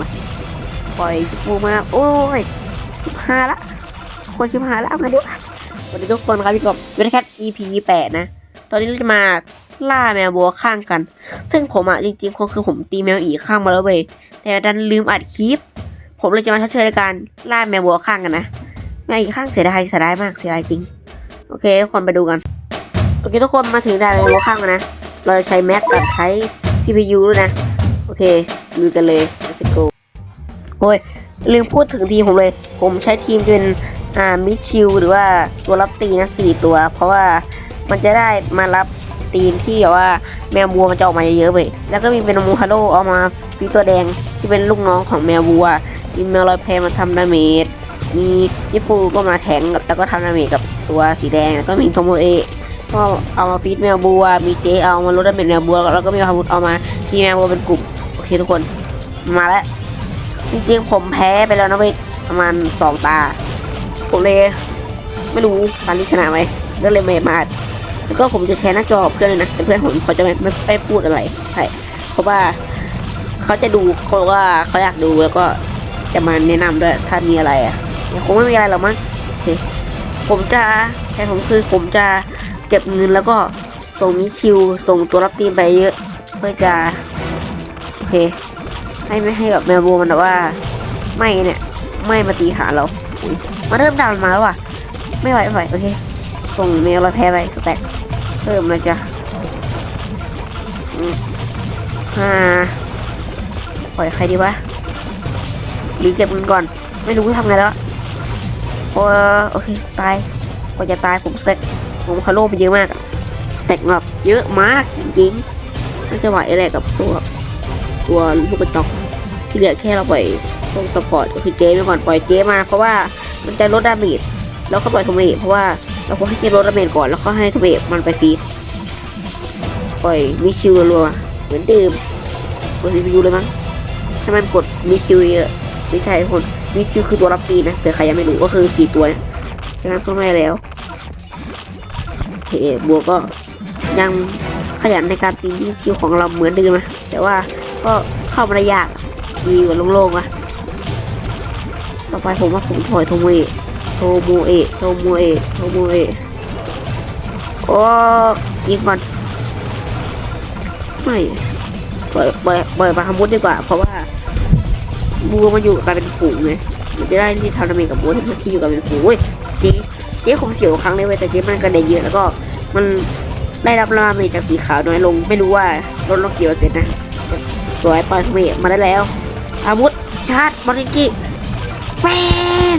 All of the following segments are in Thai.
วะปล่อยจิฟูมาโอ้ยสิบห้าละคนสิบห้าละเอาดีวะสวัสดีทุกคนครับพี่กบยูนิแคท EP แปดนะ ตอนนี้เราจะมาล่าแมวบัวข้างกัน ซึ่งผมอะจริงๆคงคือผมตีแมวอีข้างมาแล้วเว้ยแต่ดันลืมอัดคลิป ผมเลยจะมาชดเชยในการล่าแมวบัวข้างกันนะแมวอีข้างเสียดายเสียดายมากเสียดายจริง โอเคทุกคนไปดูกัน โอเคทุกคนมาถึงด่านแมวบัวข้างแล้วนะ เราจะใช้แม็กกับใช้ CPU ด้วยนะ โอเคดูกันเลย โอ้ยลืมพูดถึงทีมผมเลย ผมใช้ทีมเป็นอ่ามิชิวหรือว่าตัวรับตีนะสี่ตัว เพราะว่ามันจะได้มารับทีมที่แบบว่าแมวบัวมันจะออกมาเยอะๆเว้ยแล้วก็มีเป็นมูฮาโร่เอามาฟีตัวแดงที่เป็นลูกน้องของแมวบัว มีแมวลอยแพมาทำดาเมจ มียิฟูก็มาแทงแล้วก็ทำดาเมจกับตัวสีแดง แล้วก็มีโทโมเอก็เอามาฟีดแมวบัว มีเจเอามาลดดาเมจแมวบัว แล้วก็มีฮามุดเอามาที่แมวบัวเป็นกลุ่ม โอเคทุกคน มาแล้ว จริงๆผมแพ้ไปแล้วนะเว้ยประมาณสองตา ผมเลย ไม่รู้ตอนนี้ชนะไหมก็เลยไม่มาแล้วก็ผมจะแชร์หน้าจอเพื่อนเลยนะแต่เพื่อนผมเขาจะไม่ไม่ไพูดอะไรใช่เพราะว่าเขาจะดูเพราะว่าเขาอยากดูแล้วก็จะมาแนะนำด้วยถ้ามีอะไรอะคงไม่มีอะไรหรอกมั้งโอเคผมจะแทนผมคือผมจะเก็บเงินแล้วก็ส่งมิชิวส่งตัวรับทีมไปเยอะเพื่อจะโอเค ให้ไม่ให้แบบแมวบัวมันแบบว่า ไม่เนี่ย ไม่มาตีหาเราอุ๊ยมาเริ่มดันมาแล้วว่ะ ไม่ไหวไม่ไหวโอเค ส่งเมลเราแพ้ไปสแต็กเพิ่มนะจ๊ะอืมอ่าปล่อยใครดีวะหรือเก็บเงินก่อน ไม่รู้ทำไงแล้วโอ้โอเค ตายกว่าจะตายผมสเต็กผมคาโลไปเยอะมากอะสเต็กแบบเยอะมากจริงๆน่าจะไหวอะไรกับตัว ตัวลูกกระจอกที่เหลือแค่เราปล่อยตรงสปอร์ตก็คือเจไปก่อนปล่อยเจมาเพราะว่ามันจะลดดาเมจแล้วก็ปล่อยโทเมเพราะว่าเราควรให้เจลดดาเมจก่อนแล้วก็ให้โทเมทมันไปฟีดปล่อยมิชิวรัวเหมือนเดิมกดซีพียูเลยมั้งให้มันกดมิชิวเยอะไม่ใช่ทุกคนมิชิวคือตัวรับตีนะแต่ใครยังไม่รู้ก็คือสี่ตัวเนี่ยฉะนั้นก็ไม่แล้วเคบัวก็ยังขยันในการตีมิชิวของเราเหมือนเดิมนะแต่ว่า ก็เข้ามาได้ยากดีกว่าโล่งๆอะต่อไปผมว่าผมถอยโทโมเอะโทโมเอะโทโมเอะโทโมเอะโอ้ยิงก่อนไม่ปล่อยปล่อยปล่อยมาทำมุดดีกว่า เพราะว่าบัวมาอยู่กันเป็นฝูงไงมันจะได้ที่ทำดาเมจกับบัวที่มันอยู่กันเป็นฝูงเว้ยเจ๊เจ๊ผมเสียวครั้งเลยเว้ยแต่เจ๊มันกระเด็นเยอะแล้วก็มันได้รับดาเมจจากสีขาวน้อยลง ไม่รู้ว่าลดลงกี่เปอร์เซ็นต์นะ สวยปล่อยเมมาได้แล้ว อาวุธชาร์จบอลกี้แป้ง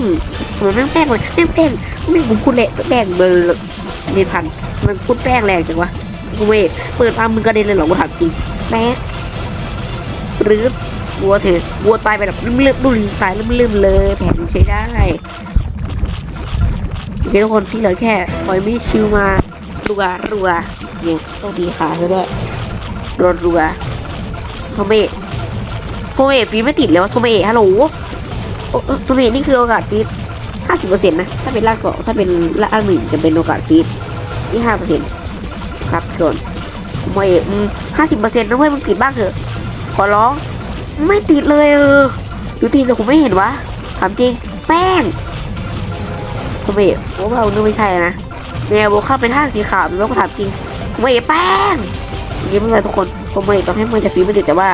เหมือนแป้งแป้งเลยแป้งแป้งไม่ผมพูดเละแป้งเบอร์เรียนพันมันพูดแป้งแรงจังวะเวทเปิดพามึงกระเด็นเลยเหรอกูถามจริงแป๊กหรือวัวเถอะวัวตายไปแบบลืมๆดูลีตายลืมๆเลยแผนใช้ได้โอเคทุกคนที่เหลือแค่ปล่อยมิชิวมารัวรัวเนี่ยต้องตีขาซะด้วยรัวรัว ทเมะโทเมะฟีดไม่ติดแล้วโทเมะฮัลโหลโอ้เออโทเมะนี่คือโอกาสฟีดห้าสิบเปอร์เซ็นต์นะ ถ้าเป็นล่างสองถ้าเป็นลางหนึ่งจะเป็นโอกาสฟีดนี่ห้าเปอร์เซ็นต์ครับส่วนโทเมะห้าสิบเปอร์เซ็นต์นะเว้ยมึงติดบ้างเถอะ ขอร้อง ไม่ติดเลยเออดูติดแต่ผมไม่เห็นวะถามจริง แป้งโทเมะโอ้เรานึกไม่ใช่นะแนวโบเข้าเป็นท่าสีขาวแล้วก็ถามจริงโทเมะแป้งยิ้มเลยทุกคน ผมไม่ต้องให้มันจะฟีไม่ติดแต่ว่า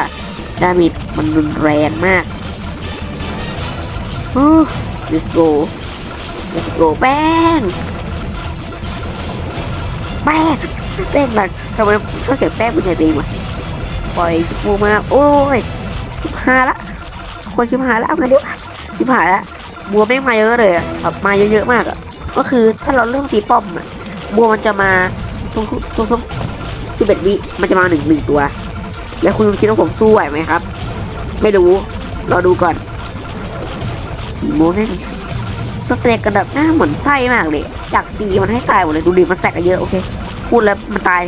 ดาเมจมันรุนแรงมากโอ้ let's go let's go แป้งแป้งแป้งมันทำไมชอบเสียงแป้งเป็นอย่างดีวะปล่อยฟูมาโอ้ยสิบห้าละคนสิบห้าละเอาไงดีวะสิบห้าละบัวแม่งมาเยอะเลยอะแบบมาเยอะๆมากอะก็คือถ้าเราเริ่มตีป้อมอะบัวมันจะมาทุกๆทุกๆ สิบเอ็ดวิมันจะมาหนึ่งหนึ่งตัว แล้วคุณคิดว่าผมสู้ไหวไหมครับ ไม่รู้รอดูก่อนโมแม่สเต็กกระดับหน้าเหมือนไส้มากเลยอยากตีมันให้ตายหมดเลยดูดิมันแสกกันเยอะโอเคพูดแล้วมันตาย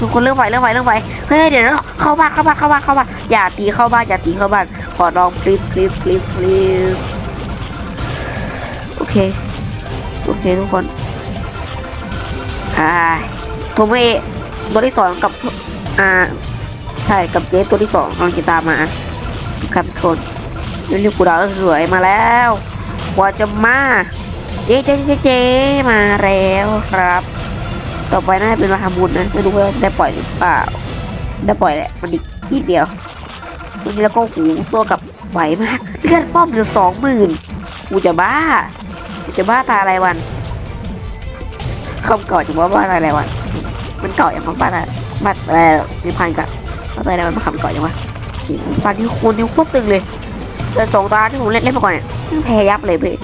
ทุกคนเริ่มไหวเริ่มไหวเริ่มไหวเฮ้ยเดี๋ยวนะเข้าบ้านเข้าบ้านเข้าบ้านเข้าบ้านอย่าตีเข้าบ้านอย่าตีเข้าบ้านขอลอง please please please please โอเคโอเคทุกคนอ่าโทเมะ ตัวที่สองกับอ่าใช่กับเจสตัวที่สองกำลังจะตามมาครับทุกคนเรียกกูดาวสวยมาแล้วกว่าจะมาเจ๊เจ๊เจ๊เจ๊มาแล้วครับ ต่อไปน่าจะเป็นราคาบุญนะไม่รู้ว่าจะได้ปล่อยหรือเปล่า ได้ปล่อยแหละมันอีกนิดเดียวทีนี้แล้วก็หูตัวกับไหวมากเลือดป้อมเหลือสองหมื่นกูจะบ้ากูจะบ้าตาอะไรวันคำก่อนจะว่าบ้าตาอะไรวัน มันเก่าอย่างของบ้าตาบ้าอะไรนิพันกับบ้าตาอะไรวันมาคำก่อนยังวะตอนนี้คนนิ้วโคตรตึงเลยแต่สองตาที่ผมเล่นเล่นมาก่อนเนี่ยแพ้ยับเลยเพื่อน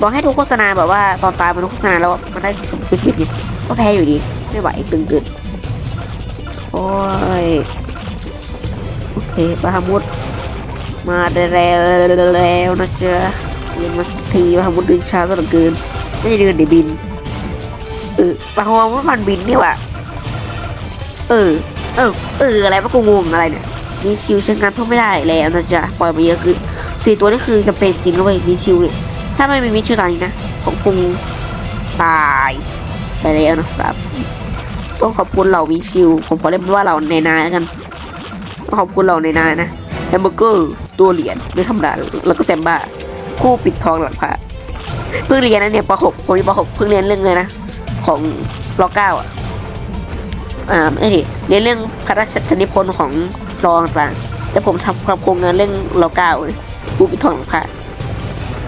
บอกให้ดูโฆษณาแบบว่าตอนตายมันโฆษณาแล้วมันได้สมชีวิตนี่ก็แพ้อยู่ดีไม่ไหวตึงเกินโอ้ยโอเคบาฮามุดมาแล้วแล้วนะจ๊ะเรียนมาสักทีบาฮามุดดึงช้าซะเหลือเกินไม่ได้เดินเดี๋ยวบินเออบาฮามุดมันบินนี่หว่ะ เออ เออ เออ อะไรวะกูงงอะไรเนี่ย มีชิวใช้งานเพิ่มไม่ได้แล้วนะจ๊ะ ปล่อยมาเยอะคือสี่ตัวนี่คือจะเป็นจริงนะเว้ยมีชิวเนี่ยถ้าไม่มีมิชิวตายนะผมคงตายไปแล้วนะครับ ต้องขอบคุณเหล่ามีชิว ผมขอเรียกว่าเราในนายแล้วกันต้องขอบคุณเราในนายนะแฮมเบอร์เกอร์ตัวเหรียญไม่ธรรมดาแล้วก็แซมบ้าคู่ปิดทองหลอดพระเพิ่งเรียนนะเนี่ยป .6 ผมมีป .6 เพิ่งเรียนเรื่องเลยนะ ของรเก้าอะ อ่าไม่ดิเรียนเรื่องพระราชนิพนธ์ของรองต่างๆแต่ผมทำความโครงงานเรื่องรเก้าบูปิทองหลอดพระ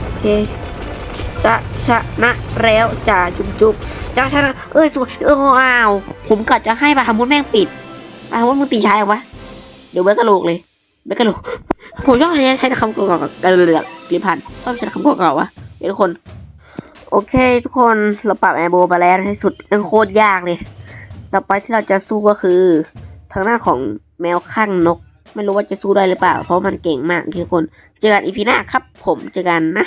โอเคจะชนะแล้วจ่าจุ๊บจุ๊บจะชนะเอ้ยสวยเอออ้าวผมกะจะให้บาฮามุดแม่งปิดบาฮามุดมึงตีชายวะเดี๋ยวเบิร์กระโหลกเลยเบิร์กระโหลกผมชอบใช้คำเก่าๆกันเลยริพันชอบใช้คำเก่าๆวะเดี๋ยวทุกคน โอเค ทุกคนเราปรับแอร์โบไปแล้วในที่สุดมันโคตรยากเลย ต่อไปที่เราจะสู้ก็คือ ทางหน้าของแมวข้างนก ไม่รู้ว่าจะสู้ได้หรือเปล่า เพราะมันเก่งมากทุกคน เจอกันอีพีหน้าครับ ผมเจอกันนะ